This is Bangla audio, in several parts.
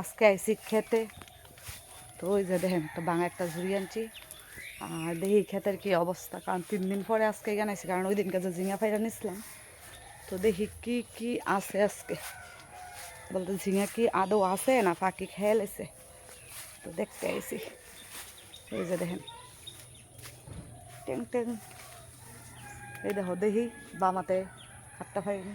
আজকে আইসি খেতে। তো ওই যে দেখেন একটা বাঙা একটা ঝুড়ি আনছি। আর দেখি ক্ষেতের কি অবস্থা, কারণ তিন দিন পরে আজকে এখানে আইসি কারণ ওই দিনকে যে ঝিঙা ফাইরা নিছিলাম। তো দেখি কি কি আছে আজকে। বলতে ঝিঙা কি আদৌ আছে না পাখি খেয়ে লেছে? তো দেখতে আইসি এই যে দেখেন। টেং টেং। এই দেখো, দেখি বামাতে হাতটা পাইনি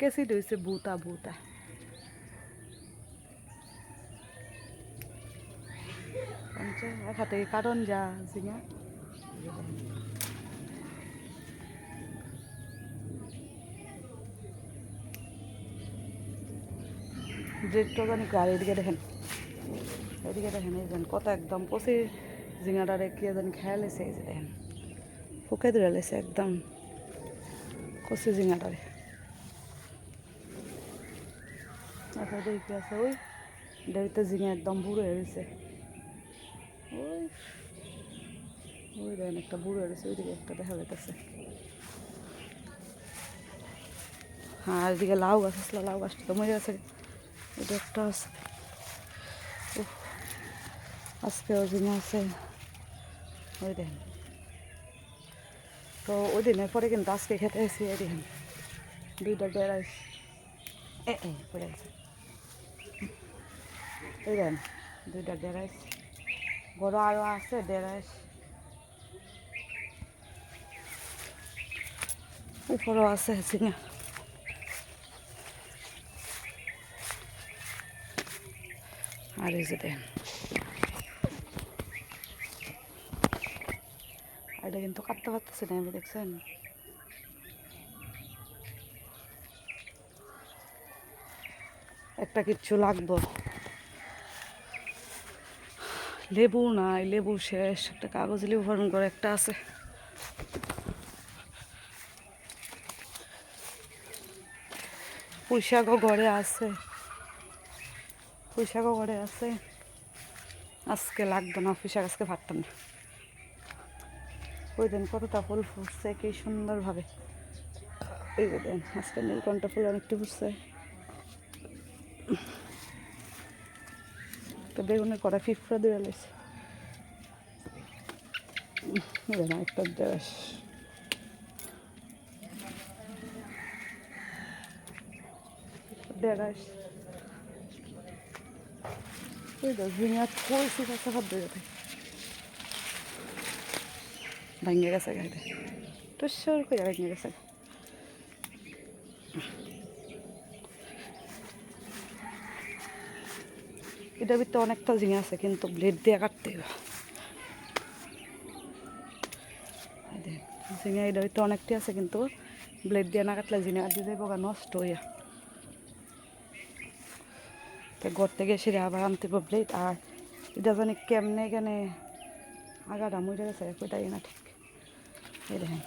কেসি রয়েছে বুতা এক হাতে কারণ যা ডেটটা জানি কার এদিকে দেখেন এদিকে দেখেন এই যেন কত একদম পচি ঝিঙাটারে কে জানি খেয়াল এসে এই যে দেখেন ফুকে ধরে লেছে একদম কচি ঝিঙাটারে আচ্ছা দেখি আছে। ওই দেরিতে ঝিঙে একদম বুড়ো হয়ে গেছে। ওই ওই দেখেন একটা বুড়ো হয়ে গেছে ওইদিকে একটা দেখা যাইতেছে। আর এদিকে লাউ গাছ আসলে লাউ গাছটা তো মরে গেছে এটা একটা আছে। উফ, আজকেও ঝিঙে আছে। ওই দেখেন তো ওই দিনের পরে কিন্তু আজকে খেতে এই দেখেন দুইটা এ এ পড়ে গেছে এই দেন, দুইটা ডেরাইস। বড় আরও আছে, ডেরাইস। উপরেও আছে ঝিঙা আর এই যে দেন। এটা কিন্তু কাটতে পারতেছে না আমি দেখছেন? একটা কিচ্ছু লাগবো লেবু নাই, লেবু শেষ, একটা কাগজ লেবু ফর্ম করে, একটা আছে। পুঁইশাকও ঘরে আছে। পুঁইশাকও ঘরে আছে। আজকে লাগতো না, পুঁইশাক আজকে ভাবতাম না। ওই দিন কতটা ফুল ফুটছে, কি সুন্দরভাবে। ওই দেন, আজকে নীলকণ্ঠ ফুল অনেকটা ফুটছে। তো বেগুনের কড়া ফিফরা দিয়ে লেছে। একটা দেশ। তো থাকে। ভেঙে গেছে গাড়িতে। টুসর করে ভেঙে গেছে। এটার ভিতরে অনেকটা ঝিঙে আছে, কিন্তু ব্লেড দিয়ে কাটতে ঝিঙে এটার ভিতরে অনেকটি আছে, কিন্তু ব্লেড দিয়ে না কাটলে ঝিঙে যাব গা নষ্ট হইয়া তো ঘর থেকে সেরে আবার আনতে ব্লেড আর এটা জানি কেমনে এখানে আগাটা মরে গেছে কোথায় না ঠিক। এই দেখেন।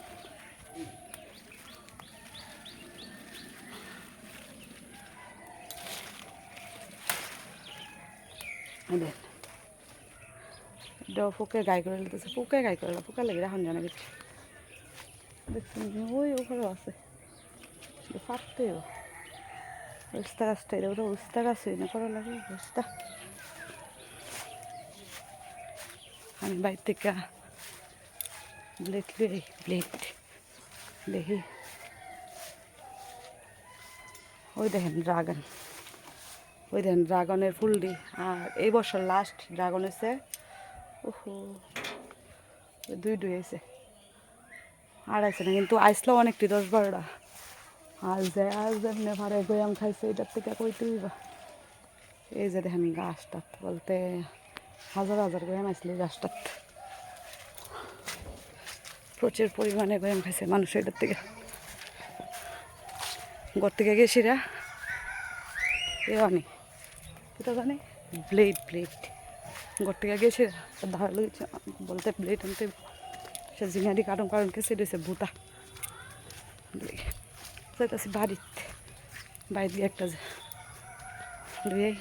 এই দেখেন এটাও ফুকে গাই করে লিতেছে ফুকে গাই করে ফুকা লেগে এখন জানা গেছে দেখছেন ওই ওখানেও আছে। ফাটতেও উস্তা গাছটা এটা ওটা উস্তা গাছ না করা লাগে? উস্তা আমি বাইর থেকে ব্লেড লিয়ে ব্লেড দেখি। ওই দেখেন ড্রাগন ওই দেখেন ড্রাগনের ফুলটি আর এই বছর লাস্ট ড্রাগন এসে ওহো, দুই দুই এসে আর আছে না, কিন্তু আইসলো অনেকটি, দশ বারোটা। আর যে, আর যেমনি ভারে গোয়াম খাইছে, এটার থেকে কই তুইবা এই যে দেখেন গাছটাত বলতে হাজার হাজার গোয়াম আসলে গাছটাত। প্রচুর পরিমাণে গোয়াম খাইছে মানুষ এটার থেকে। ঘর থেকে গেছিরা। এ অনেক এটা জানে? ব্লেড ব্লেড ঘর থেকে গেছে ধারালো বলতে ব্লেড আনতে সে জিঙারি কারণ কারণ কেসে রয়েছে বুতা যাইতেছি বাড়িতে। বাড়ি দিয়ে একটা লুই